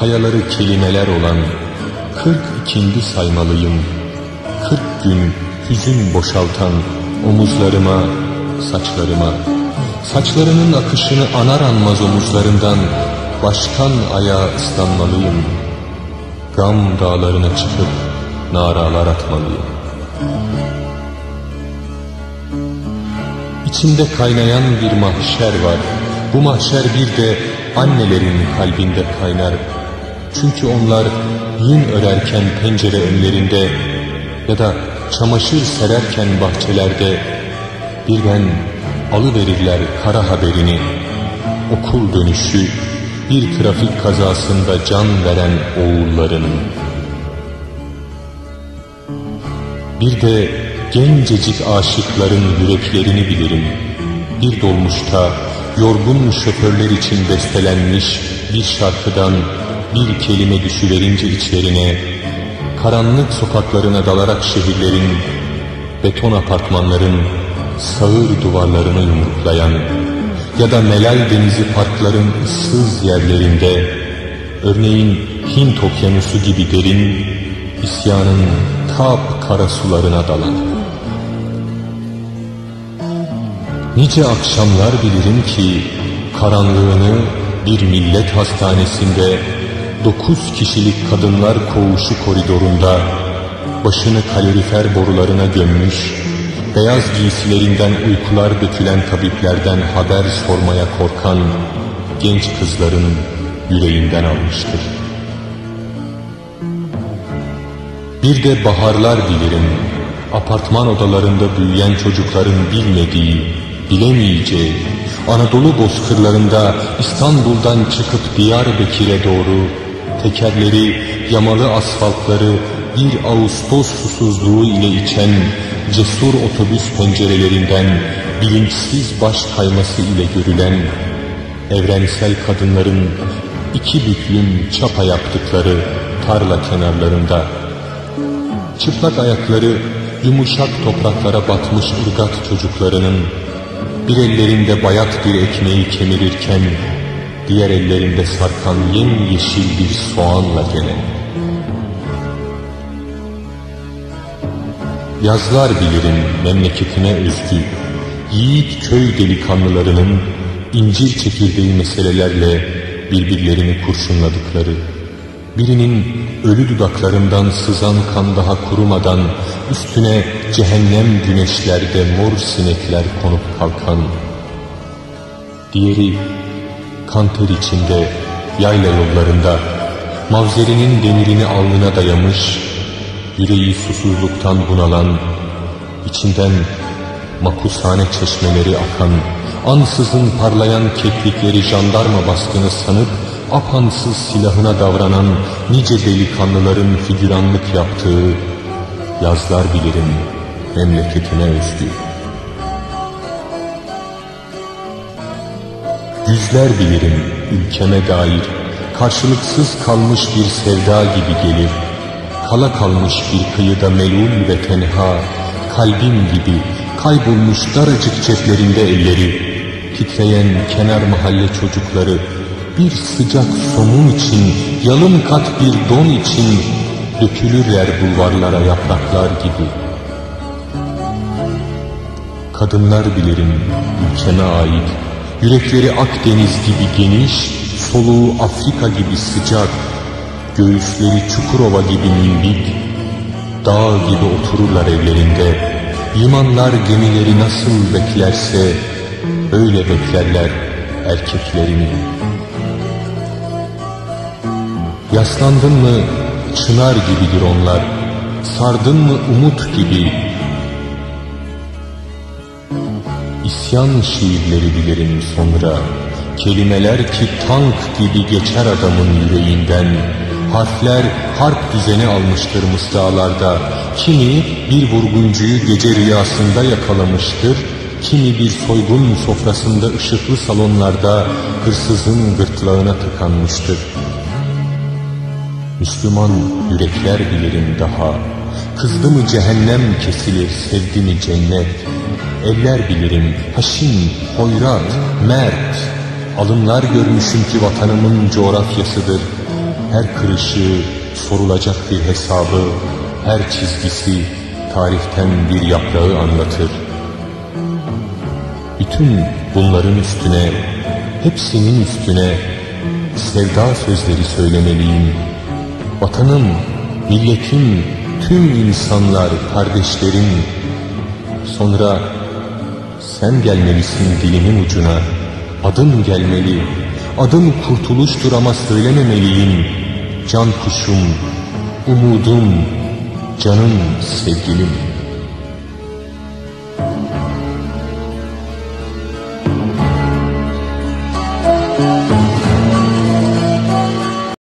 kayaları kelimeler olan, kırk ikindi saymalıyım, kırk gün hüzün boşaltan omuzlarıma, saçlarıma, saçlarının akışını anar anmaz omuzlarından baştan ayağa ıslanmalıyım. Gam dağlarına çıkıp naralar atmalıyım. İçinde kaynayan bir mahşer var. Bu mahşer bir de annelerin kalbinde kaynar. Çünkü onlar yün örerken pencere önlerinde ya da çamaşır sererken bahçelerde birden alıverirler kara haberini. Okul dönüşü bir trafik kazasında can veren oğullarının. Bir de gencecik aşıkların yüreklerini bilirim. Bir dolmuşta yorgun şoförler için bestelenmiş bir şarkıdan bir kelime düşüverince içlerine, karanlık sokaklarına dalarak şehirlerin, beton apartmanların sağır duvarlarını yumruklayan ya da Melal Denizi parkların ıssız yerlerinde, örneğin Hint okyanusu gibi derin, isyanın tap kara sularına dalan. Nice akşamlar bilirim ki karanlığını bir millet hastanesinde dokuz kişilik kadınlar koğuşu koridorunda başını kalorifer borularına gömmüş, beyaz giysilerinden uykular dökülen tabiplerden haber sormaya korkan genç kızların yüreğinden almıştır. Bir de baharlar bilirim, apartman odalarında büyüyen çocukların bilmediği, bilemeyeceği, Anadolu bozkırlarında İstanbul'dan çıkıp Diyarbakır'a doğru tekerleri, yamalı asfaltları bir Ağustos susuzluğu ile içen cesur otobüs pencerelerinden bilinçsiz baş kayması ile görülen evrensel kadınların iki büklüm çapa yaptıkları tarla kenarlarında. Çıplak ayakları yumuşak topraklara batmış ırgat çocuklarının bir ellerinde bayat bir ekmeği kemirirken diğer ellerinde sarkan yemyeşil bir soğanla gelen. Yazlar bilirim memleketine özgü, yiğit köy delikanlılarının incir çekirdeği meselelerle birbirlerini kurşunladıkları, birinin ölü dudaklarından sızan kan daha kurumadan üstüne cehennem güneşlerde mor sinekler konup kalkan, diğeri kanter içinde, yayla yollarında, mavzerinin demirini alnına dayamış, yüreği susuzluktan bunalan, içinden makushane çeşmeleri akan, ansızın parlayan keklikleri jandarma baskını sanıp, apansız silahına davranan nice delikanlıların figüranlık yaptığı yazlar bilirim memleketine özgü. Yüzler bilirim ülkeme dair, karşılıksız kalmış bir sevda gibi gelir. Kala kalmış bir kıyıda melul ve tenha, kalbim gibi kaybolmuş daracık ceplerinde elleri, titreyen kenar mahalle çocukları, bir sıcak somun için, yalın kat bir don için dökülürler bulvarlara yapraklar gibi. Kadınlar bilirim ülkeme ait, Yürekleri Akdeniz gibi geniş, soluğu Afrika gibi sıcak, göğüsleri Çukurova gibi nimbik, dağ gibi otururlar evlerinde, limanlar gemileri nasıl beklerse, öyle beklerler erkeklerini. Yaslandın mı çınar gibidir onlar, sardın mı umut gibi, İsyan şiirleri bilirim sonra Kelimeler ki tank gibi geçer adamın yüreğinden Harfler harp düzeni almıştır mısralarda. Kimi bir vurguncuyu gece rüyasında yakalamıştır. Kimi bir soygun sofrasında ışıklı salonlarda hırsızın gırtlağına tıkanmıştır. Müslüman yürekler bilirim daha. Kızdı mı cehennem kesilir, sevdi mi cennet. Eller bilirim, haşin, hoyrat, mert. Alınlar görmüşüm ki vatanımın coğrafyasıdır. Her kırışı sorulacak bir hesabı, her çizgisi tarihten bir yaprağı anlatır. Bütün bunların üstüne, hepsinin üstüne sevda sözleri söylemeliyim. Vatanım, milletim, tüm insanlar, kardeşlerim. Sonra sen gelmelisin dilimin ucuna. Adım gelmeli, adım kurtuluştur ama söylememeliyim. Can kuşum, umudum, canım, sevgilim.''